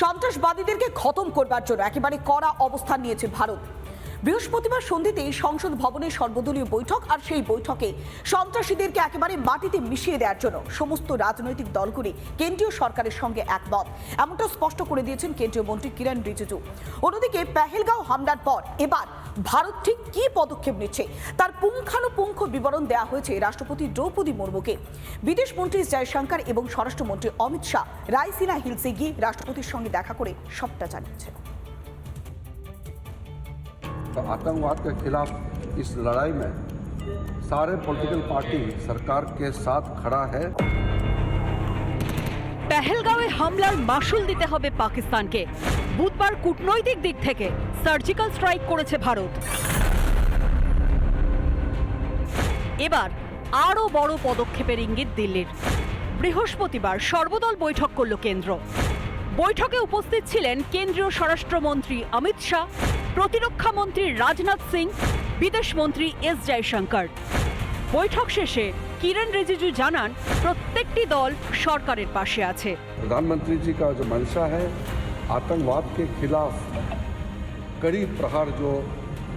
সন্ত্রাসবাদীদেরকে খতম করবার জন্য একেবারে কড়া অবস্থান নিয়েছে ভারত। বৃহস্পতিবার সন্ধ্যেতে সংসদ ভবনের সর্বদলীয় বৈঠক আর সেই বৈঠকে সন্ত্রাসীদেরকে একেবারে মাটিতে মিশিয়ে দেওয়ার জন্য সমস্ত রাজনৈতিক দলগুলি কেন্দ্রীয় সরকারের সঙ্গে একমত। এমনটা স্পষ্ট করে দিয়েছেন কেন্দ্রীয় মন্ত্রী কিরণ রিজিজু। অন্যদিকে পেহেলগাঁও হামলার পর এবার ভারত ঠিক কী পদক্ষেপ নিচ্ছে তার পুঙ্খানুপুঙ্খ বিবরণ দেওয়া হয়েছে রাষ্ট্রপতি দ্রৌপদী মুর্মুকে বিদেশ মন্ত্রী জয়শঙ্কর এবং স্বরাষ্ট্রমন্ত্রী অমিত শাহ রায়সিনা হিলসে গিয়ে রাষ্ট্রপতির সঙ্গে দেখা করে সবটা জানিয়েছে तो आतंकवाद के खिलाफ इस लड़ाई में सारे पॉलिटिकल पार्टी सरकार के साथ खड़ा है পেহেলগাঁওয়ে হামলার মাসুল দিতে হবে পাকিস্তানকে। বুধবার কূটনৈতিক দিক থেকে সার্জিক্যাল স্ট্রাইক করেছে ভারত। এবার আরও বড় পদক্ষেপের ইঙ্গিত দিল্লির। বৃহস্পতিবার সর্বদল বৈঠক করল কেন্দ্র। বৈঠকে উপস্থিত ছিলেন কেন্দ্রীয় স্বরাষ্ট্রমন্ত্রী অমিত শাহ, প্রতিরক্ষা মন্ত্রী রাজনাথ সিং, বিদেশ মন্ত্রী এস জয়শঙ্কর। বৈঠক শেষে কিরণ রিজিজু জানান প্রত্যেকটি দল সরকারের পাশে আছে प्रधानमंत्री जी का जो मंशा है आतंकवाद के खिलाफ कड़ी प्रहार जो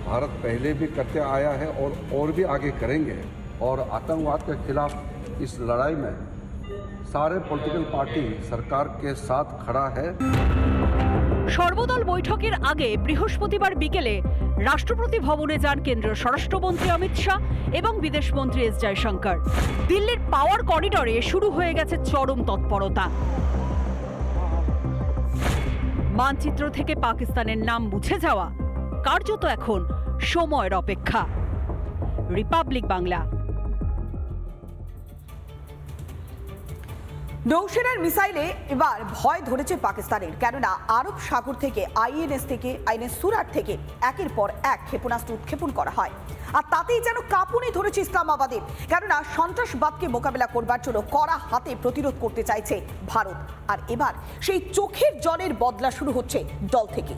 भारत पहले भी करते आया है और और भी आगे करेंगे और आतंकवाद के खिलाफ इस लड़ाई में सारे पॉलिटिकल पार्टी सरकार के साथ खड़ा है সর্বদল বৈঠকের আগে বৃহস্পতিবার বিকেলে রাষ্ট্রপতি ভবনে যান কেন্দ্রীয় স্বরাষ্ট্রমন্ত্রী অমিত শাহ এবং বিদেশমন্ত্রী এস জয়শঙ্কর। দিল্লির পাওয়ার করিডরে শুরু হয়ে গেছে চরম তৎপরতা। মানচিত্র থেকে পাকিস্তানের নাম মুছে যাওয়া কার্যত এখন সময়ের অপেক্ষা। রিপাবলিক বাংলা। নৌসেনার মিসাইলে এবার ভয় ধরেছে পাকিস্তানের। কেননা আরব সাগর থেকে, আইএনএস থেকে, আইএনএস সুরাট থেকে একের পর এক ক্ষেপণাস্ত্র উৎক্ষেপণ করা হয়। আর তাতেই যেন কাঁপুনি ধরেছে ইসলামাবাদের। কেননা সন্ত্রাসবাদকে মোকাবেলা করবার জন্য কড়া হাতে প্রতিরোধ করতে চাইছে ভারত। আর এবার সেই চোখের জলের বদলা শুরু হচ্ছে দল থেকে।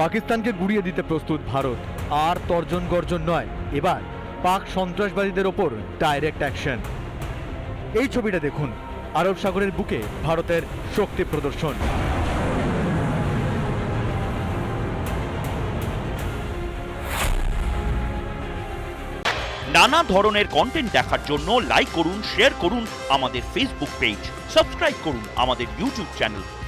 পাকিস্তানকে গুড়িয়ে দিতে প্রস্তুত ভারত। আর তর্জন গর্জন নয়। এবার পাক সন্ত্রাসবাদীদের ওপর ডাইরেক্ট অ্যাকশন এই ছবিটা দেখুন। আরব সাগরের বুকে ভারতের শক্তি প্রদর্শন। নানা ধরনের কন্টেন্ট দেখার জন্য লাইক করুন শেয়ার করুন আমাদের ফেসবুক পেজ সাবস্ক্রাইব করুন আমাদের ইউটিউব চ্যানেল